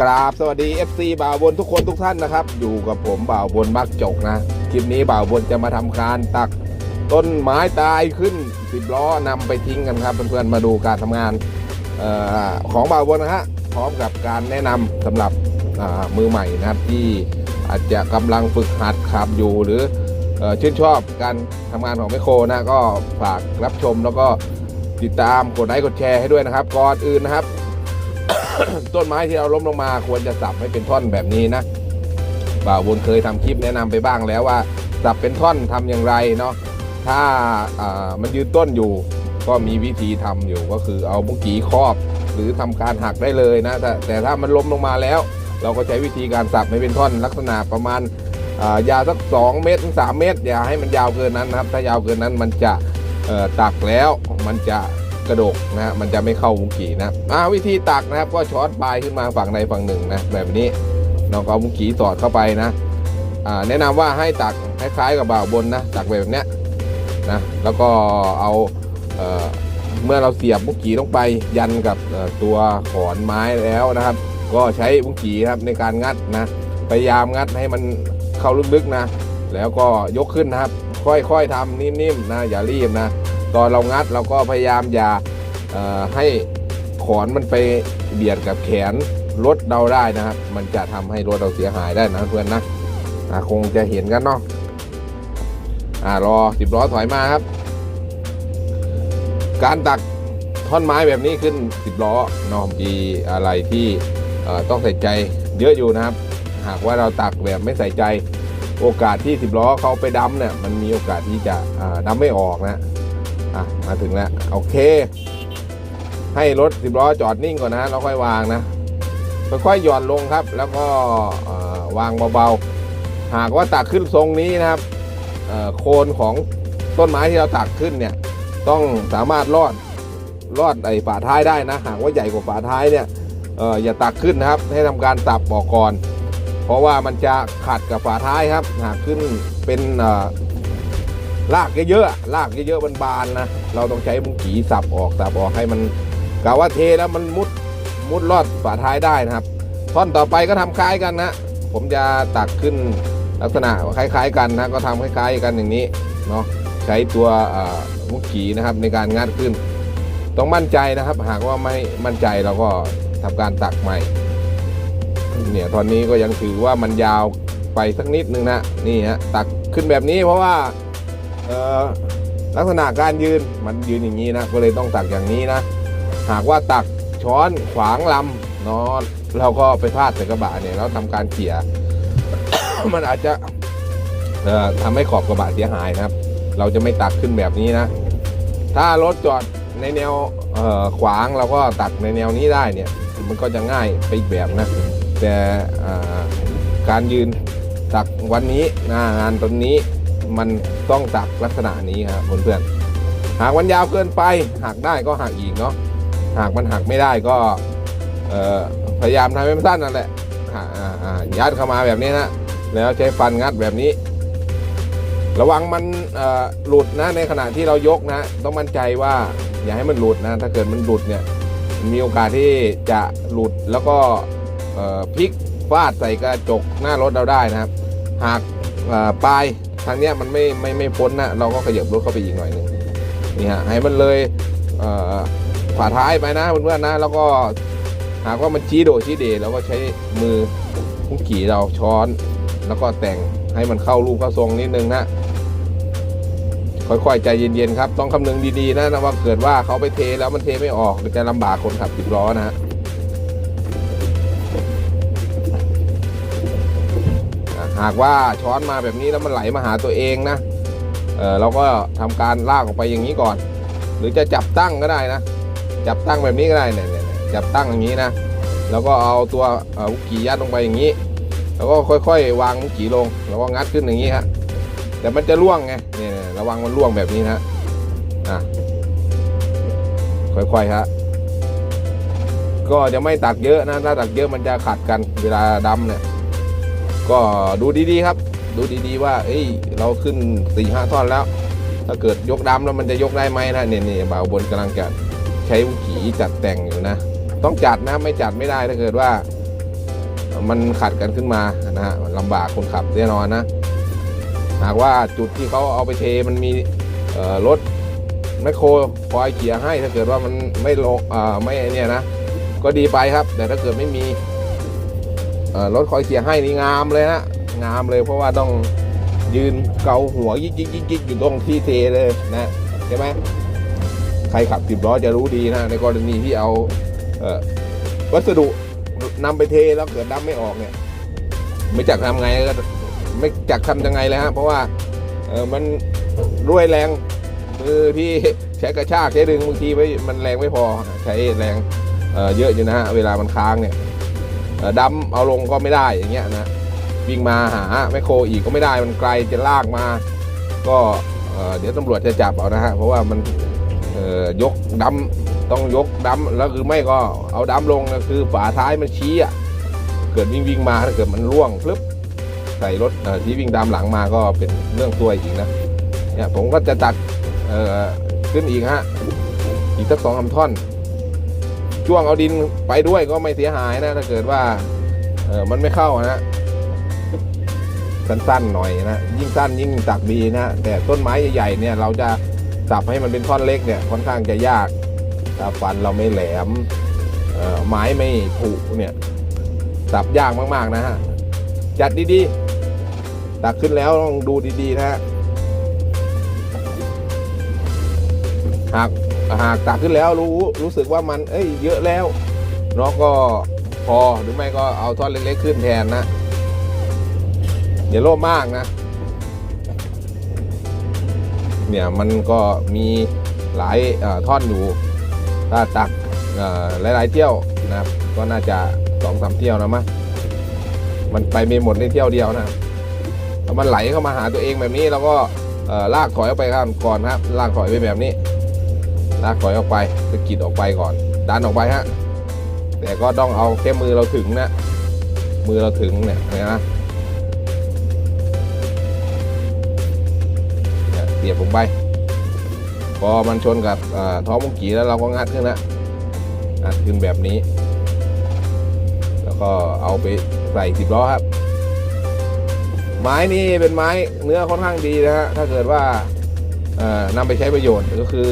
กราบสวัสดี FC บ่าวบนทุกคนทุกท่านนะครับ อยู่กับผมบ่าวบนมักจกนะ คลิปนี้บ่าวบนจะมาทำการตักต้นไม้ตายขึ้นสิบล้อนำไปทิ้งกันครับ เพื่อนๆมาดูการทำงานออของบ่าวบนนะฮะพร้อมกับการแนะนำสำหรับมือใหม่นะครับที่อาจจะกำลังฝึกหัดขับอยู่หรือออชื่นชอบการทำงานของแมคโครนะก็ฝากรับชมแล้วก็ติดตามกดไลค์กดแชร์ให้ด้วยนะครับก่อนอื่นนะครับ ต้นไม้ที่เราล้มลงมาควรจะสับให้เป็นท่อนแบบนี้นะบ่าวบนเคยทำคลิปแนะนำไปบ้างแล้วว่า สับเป็นท่อนทำอย่างไรเนาะถ้าามันยืนต้นอยู่ ก็มีวิธีทำอยู่ก็คือเอามุกี้ครอบ หรือทำการหักได้เลยนะแต่แต่ถ้ามันล้มลงมาแล้ว เราก็ใช้วิธีการสับให้เป็นท่อนลักษณะประมาณายาวสัก 2 เมตรถึง3เมตร อย่าให้มันยาวเกินนั้นนะครับ ถ้ายาวเกินนั้นมันจะตักแล้วมันจะ กระดกนะฮะมันจะไม่เข้ามุกี้นะอ่าวิธีตักนะครับก็ช้อนปลายขึ้นมาฝั่งใดฝั่งหนึ่งนะแบบนี้เราก็เอามุกี้สอดเข้าไปนะอ่าแนะนำว่าให้ตักคล้ายๆกับบ่าวบนนะตักแบบเนี้ยนะแล้วก็เอาเอ่อเมื่อเราเสียบมุกกีลงไปยันกับตัวขอนไม้แล้วนะครับ ก็ใช้มุกกีครับในการงัดนะพยายามงัดให้มันเข้าลึกๆนะ แล้วก็ยกขึ้นนะครับ ค่อยๆทำนิ่มๆนะอย่ารีบนะ ตอนเรางัดเราก็พยายามอย่าให้ขอนมันไปเบียดกับแขนรถเราได้นะครับ มันจะทำให้รถเราเสียหายได้นะเพื่อนนะอะคงจะเห็นกันเนาะอ่ารอสิบล้อถอยมาครับ การตักท่อนไม้แบบนี้ขึ้น10ล้อเนอะมีอะไรที่ต้องใส่ใจเยอะอยู่นะครับ หากว่าเราตักแบบไม่ใส่ใจโอกาสที่10ล้อเขาไปดำเนี่ยมันมีโอกาสที่จะอ่าดำไม่ออกนะ อะมาถึงแล้วโอเค ให้รถ10ล้อจอดนิ่งก่อนนะแล้วค่อยวางนะค่อยๆหย่อนลงครับ แล้วก็วางเบาๆ หากว่าตักขึ้นทรงนี้นะครับโคนของต้นไม้ที่เราตักขึ้นเนี่ยต้องสามารถรอดรอดไอ้ฝาท้ายได้นะ หากว่าใหญ่กว่าฝาท้ายเนี่ยอออย่าตักขึ้นนะครับ ให้ทำการตับออกก่อน เพราะว่ามันจะขัดกับฝาท้ายครับ หากขึ้นเป็นอ ลากเยอะๆลากเยอะๆบานๆนะเราต้องใช้มุงกีสับออกสับออกให้มันกะว่าเทแล้วมันมุดมุดรอดฝาท้ายได้นะครับ ท่อนต่อไปก็ทำคล้ายกันนะผมจะตักขึ้นลักษณะคล้าย ๆ กันนะก็ทำคล้ายๆกันอย่างนี้เนาะใช้ตัวมุกขีนะครับในการงัดขึ้น ต้องมั่นใจนะครับ หากว่าไม่มั่นใจเราก็ทำการตักใหม่เนี่ยตอนนี้ก็ยังถือว่ามันยาวไปสักนิดนึงนะนี่ฮะตักขึ้นแบบนี้เพราะว่า ลักษณะการยืนมันยืนอย่างนี้นะก็เลยต้องตักอย่างนี้นะ หากว่าตักช้อนขวางลำนอนเราก็ไปพลาดใส่กระบะเนี่ยแล้วทำการเขี่ยมันอาจจะเอ่อทำให้ขอบกระบะเสียหายนะครับ เราจะไม่ตักขึ้นแบบนี้นะ ถ้ารถจอดในแนวขวางเราก็ตักในแนวนี้ได้เนี่ย มันก็จะง่ายไปอีกแบบนะ แต่การยืนตักวันนี้หน้างานตรงนี้ มันต้องตักลักษณะนี้ครับเพื่อนๆหากมันยาวเกินไปหักได้ก็หักอีกเนาะหากมันหักไม่ได้ก็พยายามทำให้มันสั้นนั่นแหละยัดเข้ามาแบบนี้นะแล้วใช้ฟันงัดแบบนี้ ระวังมันหลุดนะในขณะที่เรายกนะ ต้องมั่นใจว่าอย่าให้มันหลุดนะ ถ้าเกิดมันหลุดเนี่ยมีโอกาสที่จะหลุดแล้วก็พลิกฟาดใส่กระจกหน้ารถเราได้นะครับ หากปลาย ทางเนี้ยมันไม่ไม่ไม่พ้นนะเราก็ขยับรถเข้าไปอีกหน่อยหนึ่งนี่ฮะให้มันเลยเอ่าท้ายไปนะเพื่อนๆนะ แล้วก็หากว่ามันชี้โดชี้เดเราก็ใช้มือพุ่งขี่เราช้อน แล้วก็แต่งให้มันเข้ารูปเข้าทรงนิดนึงนะค่อยๆใจเย็นๆครับ ต้องคำนึงดีๆนะนะว่าเกิดว่าเขาไปเทแล้วมันเทไม่ออกจะลำบากคนขับสิบล้อนะฮะ หากว่าช้อนมาแบบนี้แล้วมันไหลมาหาตัวเองนะเออเราก็ทำการลากออกไปอย่างนี้ก่อน หรือจะจับตั้งก็ได้นะ จับตั้งแบบนี้ก็ได้เนี่ยเนี่ยเนี่ยจับตั้งอย่างนี้นะ แล้วก็เอาตัวเอ่อวุกกี้ยัดลงไปอย่างนี้ แล้วก็ค่อยๆ วางมุกจีลง แล้วก็งัดขึ้นอย่างนี้ฮะแต่มันจะล่วงไงเนี่ยระวังมันล่วงแบบนี้นะฮะอะค่อยๆฮะก็จะไม่ตักเยอะนะถ้าตักเยอะมันจะขัดกันเวลาดำเนี่ย ก็ดูดีๆครับ ดูดีๆว่า เอ้ย เราขึ้นสี่ห้าท่อนแล้ว ถ้าเกิดยกดำแล้วมันจะยกได้ไหมนะเนี่ยเนี่ยบ่าวบนกำลังจะใช้วุกขีจัดแต่งอยู่นะ ต้องจัดนะไม่จัดไม่ได้ถ้าเกิดว่า มันขัดกันขึ้นมานะฮะลำบากคนขับแน่นอนนะ หากว่าจุดที่เขาเอาไปเทมันมีรถแมคโครคอยเขี่ยให้ถ้าเกิดว่ามันไม่ลงไม่เนี่ยนะ ก็ดีไปครับ แต่ถ้าเกิดไม่มี รถคอยเขี่ยให้นี่งามเลยนะงามเลยเพราะว่าต้องยืนเกาหัวยิกยิกยิกยิกอยู่ตรงที่เทเลยนะใช่ไหมใครขับสิบล้อจะรู้ดีนะในกรณีที่เอาเอวัสดุนำไปเทแล้วเกิดดั้มไม่ออกเนี่ย ไม่จักทำไงก็ไม่จักทำยังไงเลยฮะเพราะว่าเออมันด้วยแรงมือที่ใช้กระชากใช้ดึงบางทีไม่มันแรงไม่พอใช้แรงเเยอะอยู่นะฮะเวลามันค้างเนี่ย ดัมเอาลงก็ไม่ได้อย่างเงี้ยนะวิ่งมาหาแมคโครอีกก็ไม่ได้มันไกลจะลากมา ก็เเดี๋ยวตำรวจจะจับเอานะฮะเพราะว่ามันยกดัมต้องยกดัมแล้วคือไม่ก็เอาดัมลงนะคือฝาท้ายมันชี้อะเกิดวิ่งวิ่งมาถ้าเกิดมันร่วงพลึบใส่รถที่วิ่งตามหลังมาก็เป็นเรื่องตัวอีกนะเนี่ยผมก็จะตัดขึ้นอีกฮะอีกสักสองคำท่อน ช่วงเอาดินไปด้วยก็ไม่เสียหายนะถ้าเกิดว่าเออมันไม่เข้านะสั้นๆหน่อยนะยิ่งสั้นยิ่งตักดีนะแต่ต้นไม้ใหญ่ๆเนี่ยเราจะสับให้มันเป็นท่อนเล็กเนี่ยค่อนข้างจะยากถ้าฟันเราไม่แหลมเออไม้ไม่ผุเนี่ยสับยากมากๆนะฮะจัดดีๆตักขึ้นแล้วต้องดูดีๆนะฮะ หากตักขึ้นแล้วรู้รู้สึกว่ามันเอ้ยเยอะแล้วเนาะก็พอหรือไม่ก็เอาท่อนเล็กๆขึ้นแทนนะอย่าโลภมากนะ เนี่ยมันก็มีหลายท่อนอยู่ถ้าตักหลายๆเที่ยวนะครับ ก็น่าจะสองสามเที่ยวนะมั้งมันไปไม่หมดในเที่ยวเดียวนะถ้ามันไหลเข้ามาหาตัวเองแบบนี้เราก็ลากถอยออกไปครับก่อนครับลากถอยไปแบบนี้ ลากถอยออกไปสะกิดออกไปก่อน ดันออกไปฮะแต่ก็ต้องเอาแค่มือเราถึงนะ มือเราถึงเนี่ยนะเนี่ยเสียบลงไป พอมันชนกับท่อท้องมุงกีแล้วเราก็งัดขึ้นนะงัดขึ้นแบบนี้ แล้วก็เอาไปใส่สิบล้อครับ ไม้นี่เป็นไม้เนื้อค่อนข้างดีนะฮะ ถ้าเกิดว่านำไปใช้ประโยชน์ก็คือ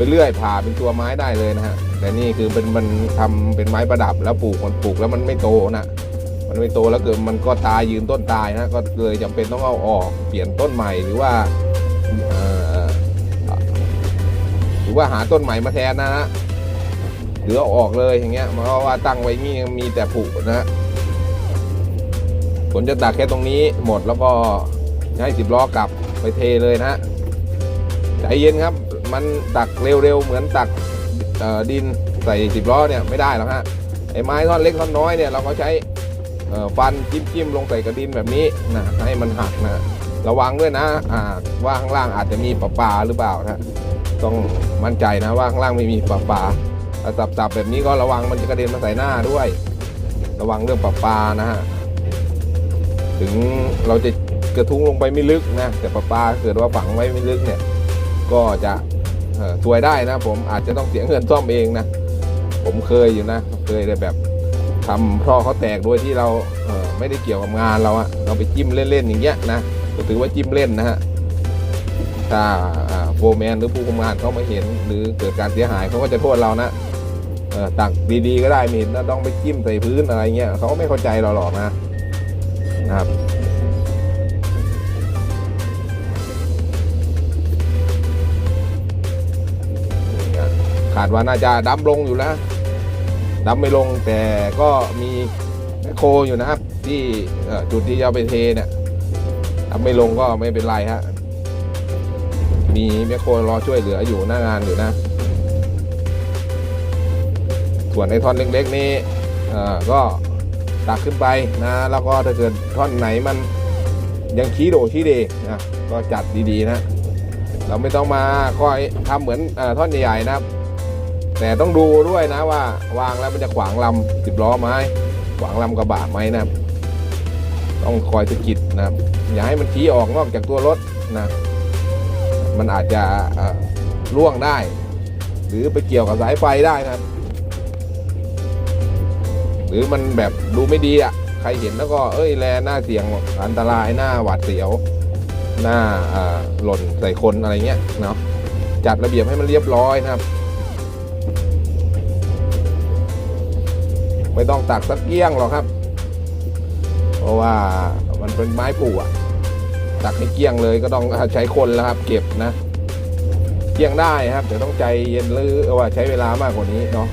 ไปเลื่อยผ่าเป็นตัวไม้ได้เลยนะฮะแต่นี่คือเป็นมันทำเป็นไม้ประดับแล้วปลูกมันปลูกแล้วมันไม่โตนะมันไม่โตแล้วเกิดมันก็ตายยืนต้นตายนะก็เลยจำเป็นต้องเอาออกเปลี่ยนต้นใหม่หรือว่าหรือว่าหาต้นใหม่มาแทนนะฮะหรือเอาออกเลยอย่างเงี้ยเพราะว่าตั้งไว้นี่มีแต่ผุนะผลจะตักแค่ตรงนี้หมดแล้วก็ให้สิบล้อกลับไปเทเลยนะฮะใจเย็นครับ มันตักเร็วๆเหมือนตักดินใส่สิบล้อเนี่ยไม่ได้หรอกฮะไอ้ไม้ท่อนเล็กท่อนน้อยเนี่ยเราก็ใช้ฟันจิ้มๆลงใส่กระดินแบบนี้นะให้มันหักนะระวังด้วยนะว่าข้างล่างอาจจะมีปลาปลาหรือเปล่านะต้องมั่นใจนะว่าข้างล่างไม่มีปลาปลาสับๆแบบนี้ก็ระวังมันจะกระเด็นมาใส่หน้าด้วย ระวังเรื่องปลาปลานะฮะถึงเราจะกระทุ้งลงไปไม่ลึกนะแต่ปลาปลาเกิดว่าฝังไว้ไม่ลึกเนี่ยก็จะ เอ่วยได้นะผมอาจจะต้องเสียเงินซ่อมเองนะ ผมเคยอยู่นะ เคยเลยแบบทำท่อเขาแตกโดยที่เราเไม่ได้เกี่ยวกับงานเราอะเราไปจิ้มเล่นๆอย่างเงี้ยนะก็ถือว่าจิ้มเล่นนะฮะถ้าโฟร์แมนหรือผู้คุมงานเขามาเห็นหรือเกิดการเสียหายเขาก็จะโทษเรานะเอตักดีๆก็ได้ไม่เห็นนะต้องไปจิ้มใส่พื้นอะไรเงี้ยเขาไม่เข้าใจเราหรอกนะนะครับ ขาดว่าน่าจะดำลงอยู่นะดำไม่ลงแต่ก็มีแมคโครอยู่นะครับ ที่จุดที่จะเอาไปเทเนี่ยดำไม่ลงก็ไม่เป็นไรฮะมีแมคโครรอช่วยเหลืออยู่หน้างานอยู่นะ ส่วนในท่อนเล็กๆนี้ก็ตักขึ้นไปนะ แล้วก็ถ้าเกิดท่อนไหนมันยังชี้โดชี้เดนะก็จัดดีๆนะ เราไม่ต้องมาคอยทำเหมือนอท่อนใหญ่ๆนะครับ แต่ต้องดูด้วยนะว่า วางแล้วมันจะขวางลำสิบล้อไหมขวางลำกระบะไหมนะครับต้องคอยสะกิดนะครับอย่าให้มันชี้ออกนอกจากตัวรถนะมันอาจจะเอ่อร่วงได้ หรือไปเกี่ยวกับสายไฟได้นะครับหรือมันแบบดูไม่ดีอะใครเห็นแล้วก็เอ้ยแลหน้าเสียงอันตรายหน้าหวาดเสียว หน้าอ่าหล่นใส่คนอะไรเงี้ยเนาะจัดระเบียบให้มันเรียบร้อยนะครับ ไม่ต้องตักสักเกี้ยงหรอกครับ เพราะว่ามันเป็นไม้ปู่อะตักให้เกี้ยงเลยก็ต้องใช้คนแล้วครับ เก็บนะ เกี้ยงได้ครับแต่ต้องใจเย็นหรือว่าใช้เวลามากกว่านี้เนาะ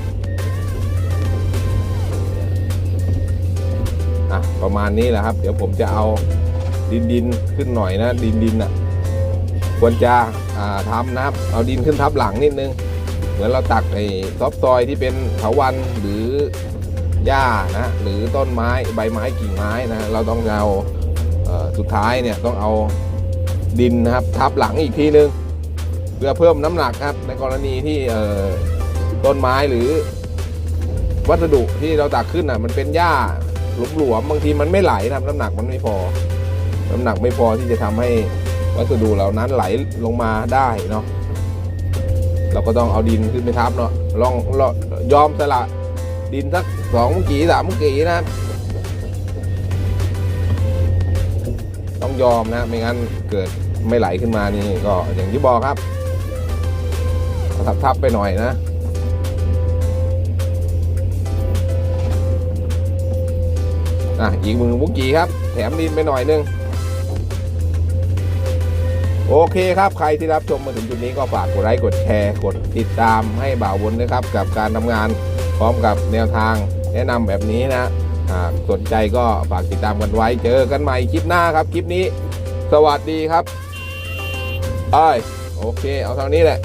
อะประมาณนี้แหละครับ เดี๋ยวผมจะเอาดินดินขึ้นหน่อยนะ ดินดินอะควรจะอ่าทำนะครับ เอาดินขึ้นทับหลังนิดนึง เหมือนเราตักไอ้ซอฟต์ซอยที่เป็นเถาวันหรือหญ้านะหรือต้นไม้ใบไม้กิ่งไม้นะเราต้องเอาเออสุดท้ายเนี่ยต้องเอาดินนะครับทับหลังอีกทีนึง เพื่อเพิ่มน้ำหนักครับ ในกรณีที่เออต้นไม้หรือ วัสดุที่เราตักขึ้นอะมันเป็นหญ้าหลวมๆบางทีมันไม่ไหลนะน้ำหนักมันไม่พอ น้ำหนักไม่พอที่จะทำให้วัสดุเหล่านั้นไหลลงมาได้เนาะ เราก็ต้องเอาดินขึ้นไปทับเนาะลองลองยอมสละดินสักสองมุกีสามมุกีนะครับต้องยอมนะไม่งั้นเกิดไม่ไหลขึ้นมานี่ก็อย่างที่บอกครับทับทับไปหน่อยนะอะอีกมือมุกีครับ แถมดินไปหน่อยนึง โอเคครับ ใครที่รับชมมาถึงจุดนี้ก็ฝากกดไลค์กดแชร์กดติดตามให้บ่าววนนะครับ กับการทำงานพร้อมกับแนวทางแนะนำแบบนี้นะหากสนใจก็ฝากติดตามกันไว้เจอกันใหม่คลิปหน้าครับ คลิปนี้ สวัสดีครับไอโอเค เอาเท่านี้แหละ